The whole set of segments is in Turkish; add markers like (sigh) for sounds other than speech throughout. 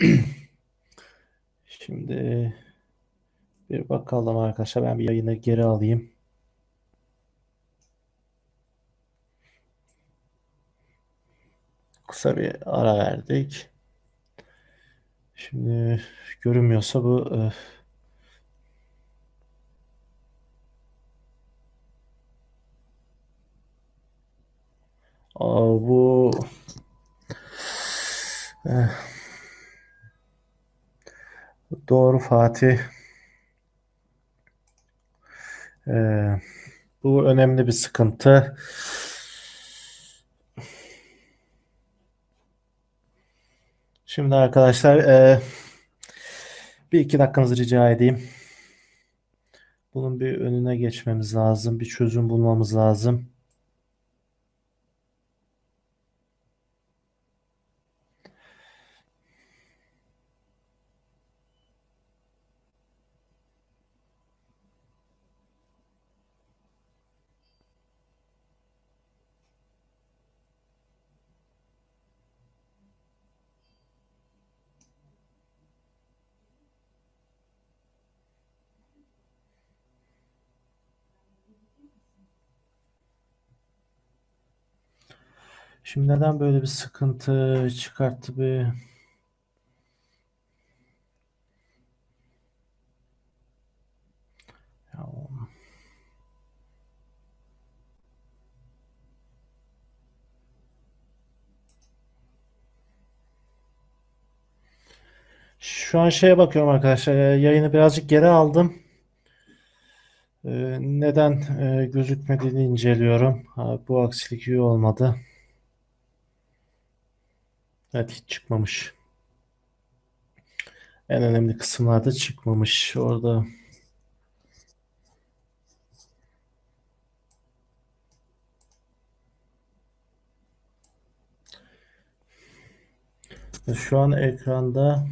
(clears throat) Şimdi bir bakalım arkadaşlar. Ben bir yayını geri alayım. Kısa bir ara verdik. Şimdi görünmüyorsa bu e, Aa, bu eh, doğru Fatih. Ee, bu önemli bir sıkıntı. Şimdi arkadaşlar e, bir iki dakikanızı rica edeyim. Bunun bir önüne geçmemiz lazım. Bir çözüm bulmamız lazım. Şimdi neden böyle bir sıkıntı çıkarttı bir Şu an şeye bakıyorum arkadaşlar. e, Yayını birazcık geri aldım. E, Neden e, gözükmediğini inceliyorum. Bu aksilik iyi olmadı. Evet hiç çıkmamış. En önemli kısımlarda çıkmamış. Orada şu an ekranda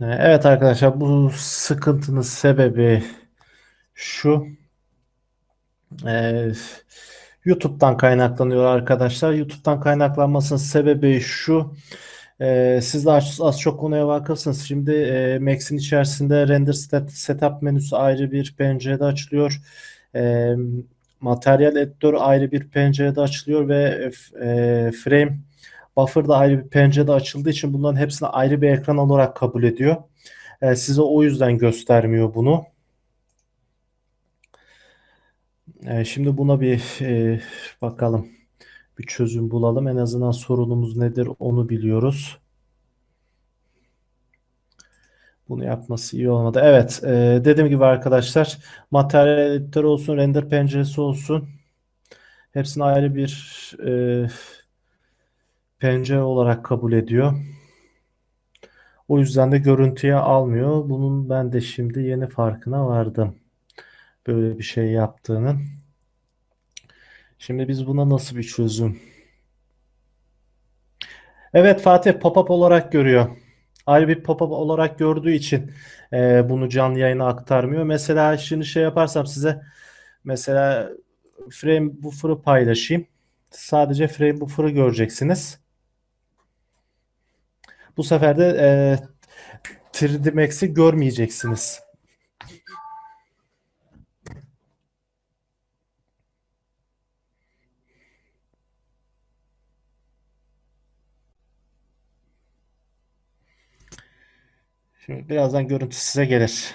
E, Evet arkadaşlar bu sıkıntının sebebi şu. E, YouTube'dan kaynaklanıyor arkadaşlar. YouTube'dan kaynaklanmasının sebebi şu. E, siz de az, az çok konuya vakıfsınız. Şimdi e, Max'in içerisinde render set, setup menüsü ayrı bir pencerede açılıyor. E, materyal editör ayrı bir pencerede açılıyor ve e, frame buffer da ayrı bir pencerede açıldığı için bunların hepsini ayrı bir ekran olarak kabul ediyor. E, size o yüzden göstermiyor bunu. E, şimdi buna bir e, bakalım. Bir çözüm bulalım. En azından sorunumuz nedir onu biliyoruz. Bunu yapması iyi olmadı. Evet, e, dediğim gibi arkadaşlar, materyal editörü olsun, render penceresi olsun, hepsini ayrı bir e, pencere olarak kabul ediyor. O yüzden de görüntüye almıyor. Bunun ben de şimdi yeni farkına vardım. Böyle bir şey yaptığının. Şimdi biz buna nasıl bir çözüm? Evet Fatih pop-up olarak görüyor. Ayrı bir pop-up olarak gördüğü için e, bunu canlı yayına aktarmıyor. Mesela şimdi şey yaparsam size mesela frame buffer'ı paylaşayım. Sadece frame buffer'ı göreceksiniz. Bu sefer de e, 3D Max'i görmeyeceksiniz. Şimdi birazdan görüntü size gelir.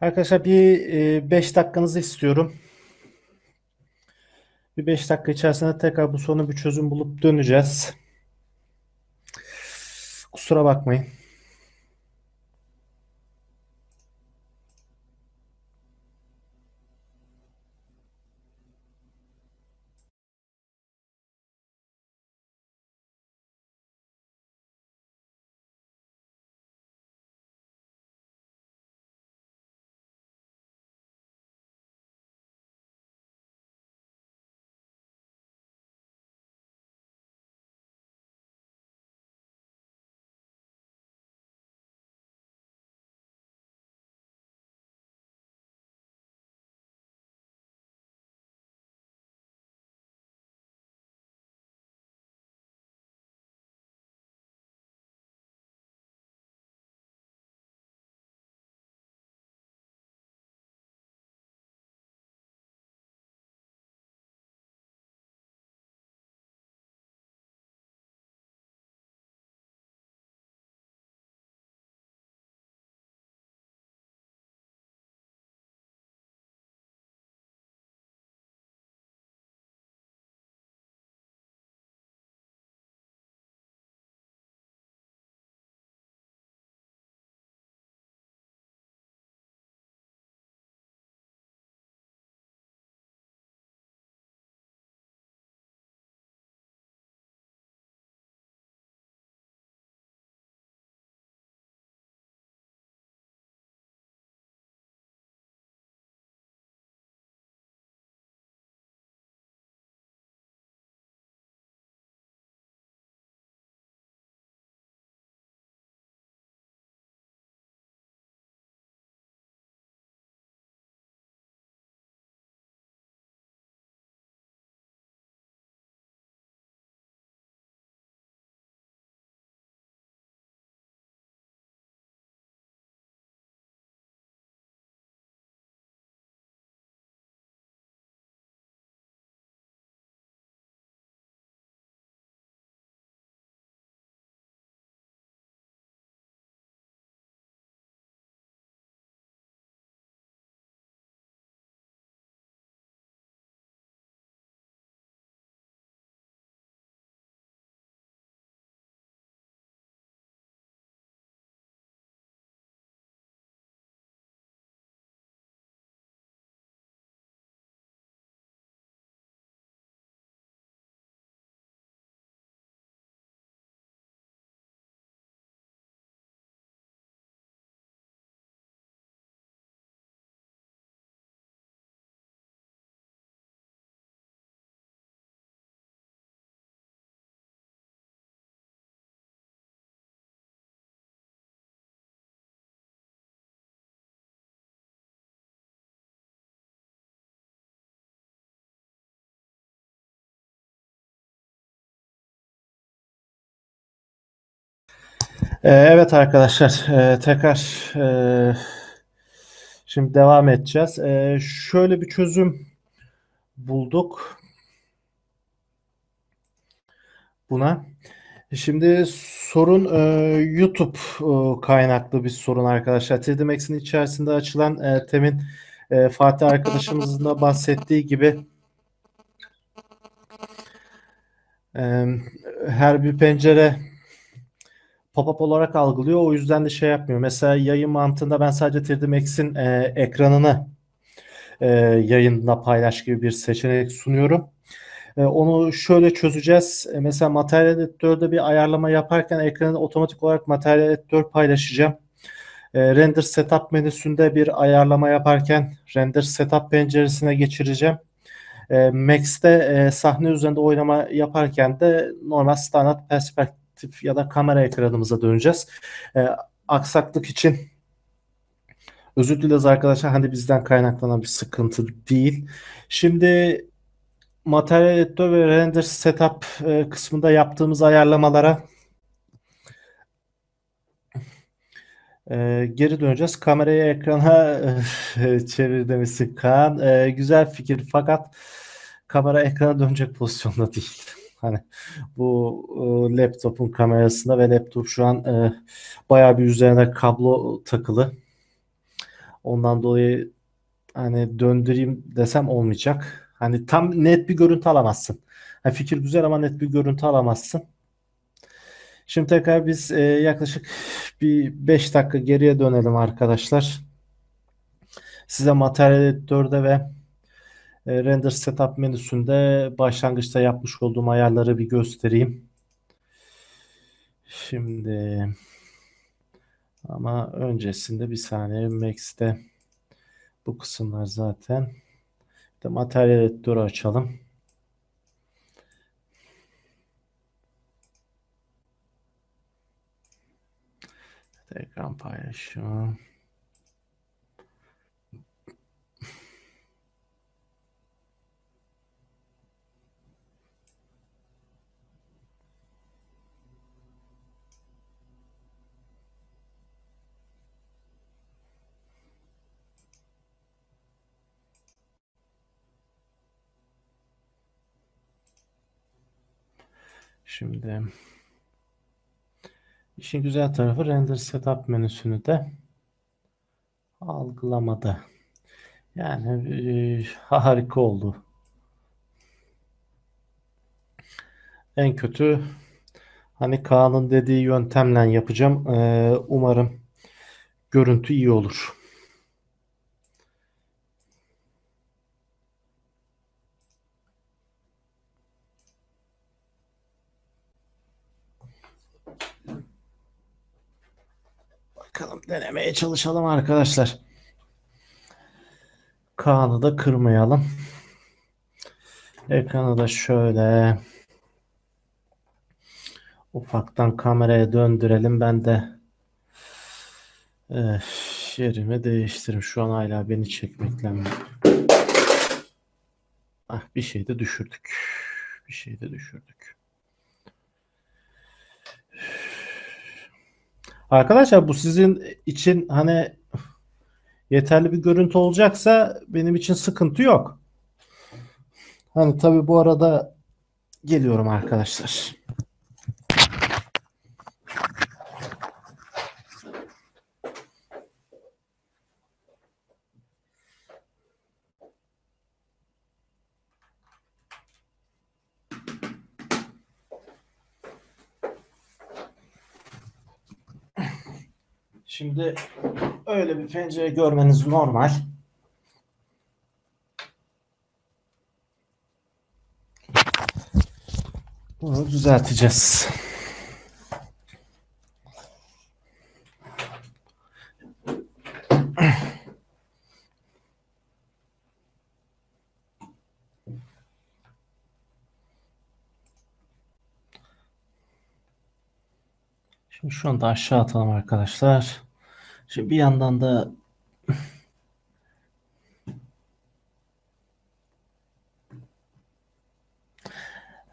Arkadaşlar bir 5 dakikanızı istiyorum. Bir 5 dakika içerisinde tekrar bu soruna bir çözüm bulup döneceğiz. Kusura bakmayın. Evet arkadaşlar e, tekrar e, şimdi devam edeceğiz. E, şöyle bir çözüm bulduk buna. Şimdi sorun YouTube kaynaklı bir sorun arkadaşlar. 3D Max'in içerisinde açılan temin Fatih arkadaşımızın da bahsettiği gibi her bir pencere pop-up olarak algılıyor. O yüzden de şey yapmıyor. Mesela yayın mantığında ben sadece 3D Max'in e, ekranını e, yayında paylaş gibi bir seçenek sunuyorum. E, onu şöyle çözeceğiz. E, mesela materyal editörde bir ayarlama yaparken ekranı otomatik olarak materyal editör paylaşacağım. E, render setup menüsünde bir ayarlama yaparken render setup penceresine geçireceğim. E, Max'te e, sahne üzerinde oynama yaparken de normal standart perspektif ya da kamera ekranımıza döneceğiz. E, aksaklık için özür dileriz arkadaşlar. Hani bizden kaynaklanan bir sıkıntı değil. Şimdi materyal editör ve render setup e, kısmında yaptığımız ayarlamalara e, geri döneceğiz. Kamerayı ekrana (laughs) e, çevir demişsin Kaan. E, güzel fikir fakat kamera ekrana dönecek pozisyonda değil. Hani bu e, laptopun kamerasında ve laptop şu an e, bayağı bir üzerine kablo takılı. Ondan dolayı hani döndüreyim desem olmayacak. Hani tam net bir görüntü alamazsın. Yani fikir güzel ama net bir görüntü alamazsın. Şimdi tekrar biz e, yaklaşık bir 5 dakika geriye dönelim arkadaşlar. Size materyal editörde ve e, render setup menüsünde başlangıçta yapmış olduğum ayarları bir göstereyim. Şimdi ama öncesinde bir saniye Max'te bu kısımlar zaten işte materyal editörü açalım. Ekran paylaşımı. Şimdi işin güzel tarafı render setup menüsünü de algılamadı. Yani e, harika oldu. En kötü hani Kaan'ın dediği yöntemle yapacağım. Ee, umarım görüntü iyi olur. Bakalım denemeye çalışalım arkadaşlar. Kaan'ı da kırmayalım. Ekranı da şöyle ufaktan kameraya döndürelim. Ben de e, yerimi değiştiririm. Şu an hala beni çekmekle Ah, bir şey de düşürdük. Bir şey de düşürdük. Arkadaşlar bu sizin için hani yeterli bir görüntü olacaksa benim için sıkıntı yok. Hani tabi bu arada geliyorum arkadaşlar. Şimdi öyle bir pencere görmeniz normal. Bunu düzelteceğiz. Şimdi şu anda aşağı atalım arkadaşlar. Şimdi bir yandan da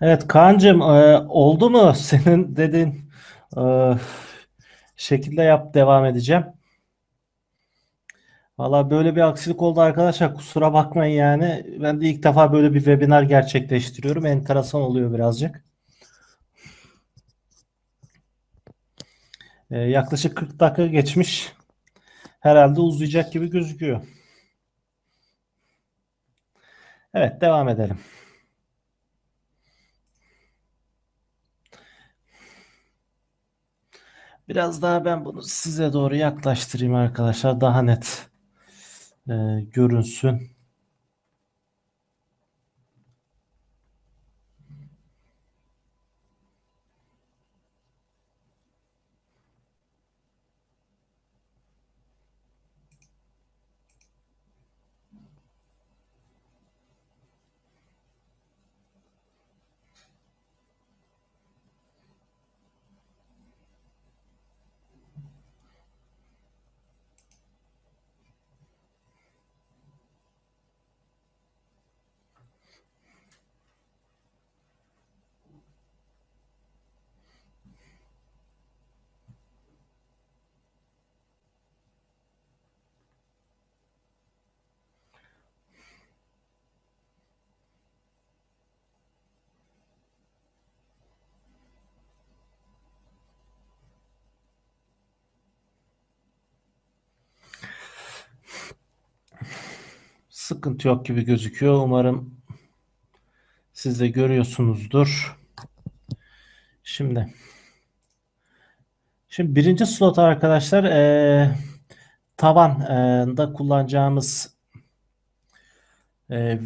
Evet Kaan'cığım e, oldu mu senin dedin e, şekilde yap devam edeceğim. Valla böyle bir aksilik oldu arkadaşlar. Kusura bakmayın yani. Ben de ilk defa böyle bir webinar gerçekleştiriyorum. Enteresan oluyor birazcık. Ee, yaklaşık 40 dakika geçmiş. Herhalde uzayacak gibi gözüküyor. Evet devam edelim. Biraz daha ben bunu size doğru yaklaştırayım arkadaşlar. Daha net e, görünsün. Sıkıntı yok gibi gözüküyor. Umarım siz de görüyorsunuzdur. Şimdi şimdi birinci slot arkadaşlar e, tabanda kullanacağımız e,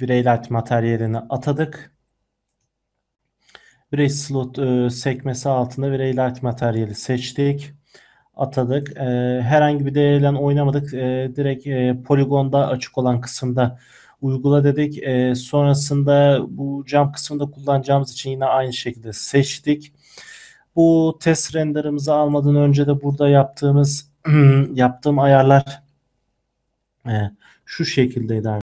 Vireylight materyalini atadık. Virey slot e, sekmesi altında Vireylight materyali seçtik. Atadık. E, herhangi bir değerle oynamadık. E, direkt e, poligonda açık olan kısımda uygula dedik. E, sonrasında bu cam kısmında kullanacağımız için yine aynı şekilde seçtik. Bu test renderımızı almadan önce de burada yaptığımız (clears throat) yaptığım ayarlar e, şu şekildeydi